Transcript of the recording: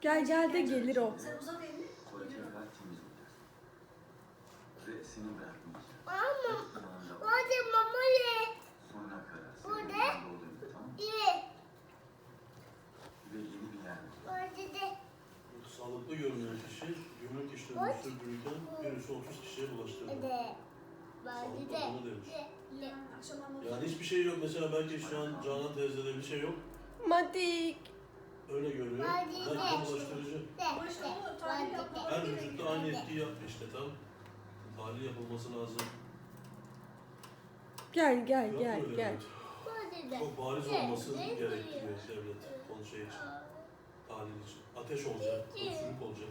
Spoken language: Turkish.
Gel gel de gelir o. Sağlıklı görünen kişi gümrük işlemini sürdürürken virüsü 30 kişiye bulaştırdı. De. Demiş. Mutlu. Yani hiçbir şey yok. Mesela belki şu an Canan teyzede bir şey yok. Madik. Öyle onu tahlil yapmaları Her vücutta aynı etkiyi yapmış işte tam. Tahlil yapılması lazım. Gel gel Yok gel öyle gel. evet. Çok bariz olması gerektiriyor devlet konu şey için. Tahlil için. Ateş olacak, öksürük olacak.